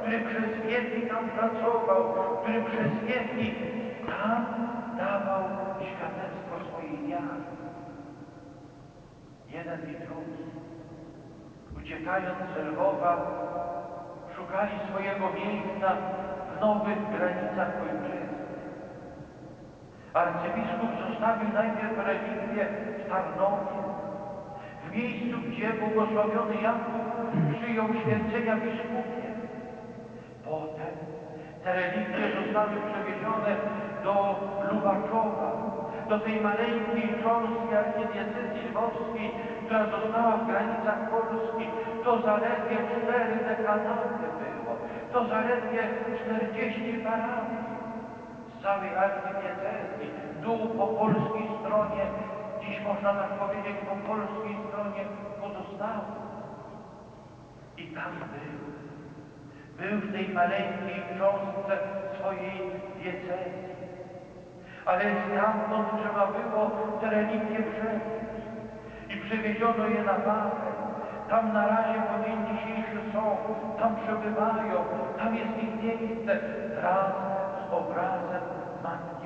który przez wieki tam pracował, który przez wieki tam dawał świadectwo swojej wiary. Jeden i drugi, uciekając z Lwowa, szukali swojego miejsca w nowych granicach ojczyzny. Arcybiskup zostawił najpierw relikwie w Tarnowie, w miejscu, gdzie błogosławiony Jakub przyjął święcenia biskupie. Potem te relikwie zostały przewiezione do Lubaczowa, do tej maleńkiej cząstki archidiecezji lwowskiej, która została w granicach Polski. To zaledwie cztery dekanaty było. To zaledwie 40 parafii z całej archidiecezji. Dół po polskiej stronie, dziś można tak powiedzieć, po polskiej stronie pozostało. I tam był. Był w tej maleńkiej cząstce swojej diecezji. Ale stamtąd trzeba było te relikwie przewieźć. I przywieziono je na Wawel. Tam na razie po dzisiejszy są, tam przebywają, tam jest ich miejsce wraz z obrazem Matki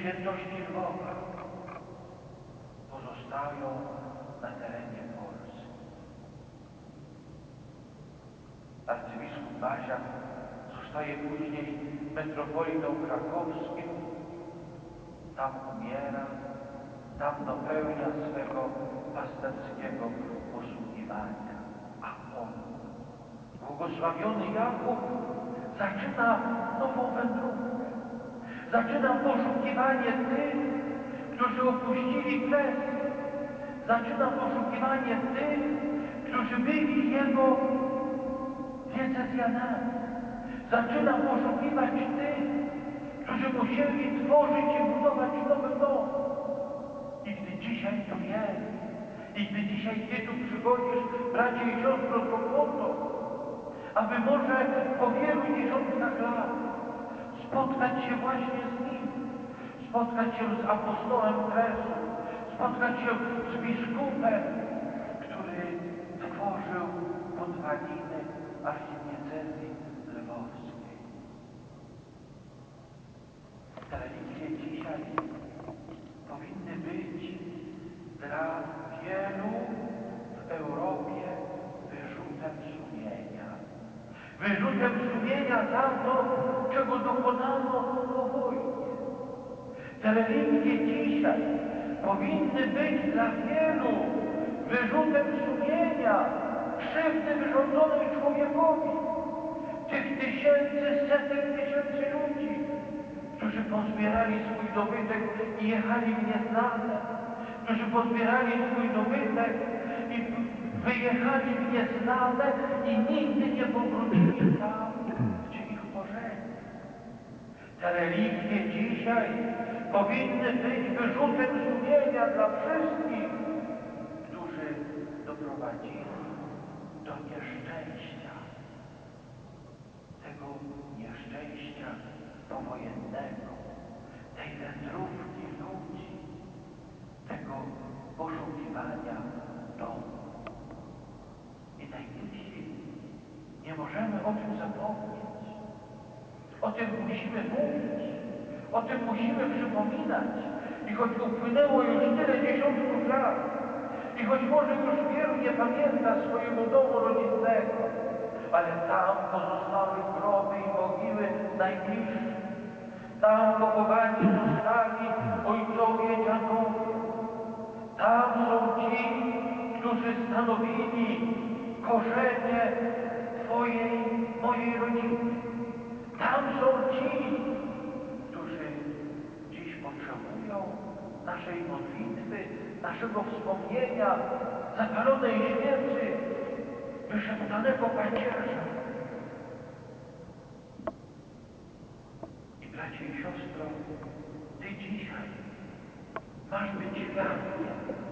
świętości Lwowa pozostają na terenie Polski. Arcybiskup Baziak zostaje później metropolitą krakowskim. Tam umiera, tam dopełnia swego pasterskiego posługiwania. A on, błogosławiony Jakub, zaczyna nową wędrówkę. Zaczyna poszukiwanie tych, którzy opuścili Kresy. Zaczyna poszukiwanie tych, którzy byli jego diecezjanami. Zaczyna poszukiwać tych, którzy musieli tworzyć i budować nowy dom. I gdy dzisiaj tu jest, i gdy dzisiaj Ty tu przychodzisz, bracie i siostro, to po to, aby może po wielu dziesiątkach lat spotkać się właśnie z nim, spotkać się z apostołem Kresu, spotkać się z biskupem, który tworzył podwaliny archidiecezji lwowskiej. Te religie dzisiaj powinny być dla wielu w Europie wyrzutem sumienia. Wyrzutem sumienia za to, czego dokonano po wojnie. Te religie dzisiaj powinny być dla wielu wyrzutem sumienia, krzywdy wyrządzonej człowiekowi, tych tysięcy, setek tysięcy ludzi, którzy pozbierali swój dobytek i jechali w nieznane, którzy pozbierali swój dobytek wyjechali w nieznane i nigdy nie powrócili tam, gdzie ich pożegli. Te religie dzisiaj powinny być wyrzutem sumienia dla wszystkich, którzy doprowadzili do nieszczęścia. Tego nieszczęścia powojennego, tej wędrówki ludzi, tego poszukiwania domu. I najbliżsi nie możemy o tym zapomnieć. O tym musimy mówić, o tym musimy przypominać. I choć upłynęło już tyle dziesiątków lat, i choć może już wielu nie pamięta swojego domu rodzinnego, ale tam pozostały groby i mogiły najbliższe. Tam pochowani zostali ojcowie, dziadowie. Tam są ci, którzy stanowili korzenie Twojej, mojej rodziny. Tam są ci, którzy dziś potrzebują naszej modlitwy, naszego wspomnienia, zapalonej świecy, wyszeptanego pacierza. I bracie i siostro, Ty dzisiaj masz być świadkiem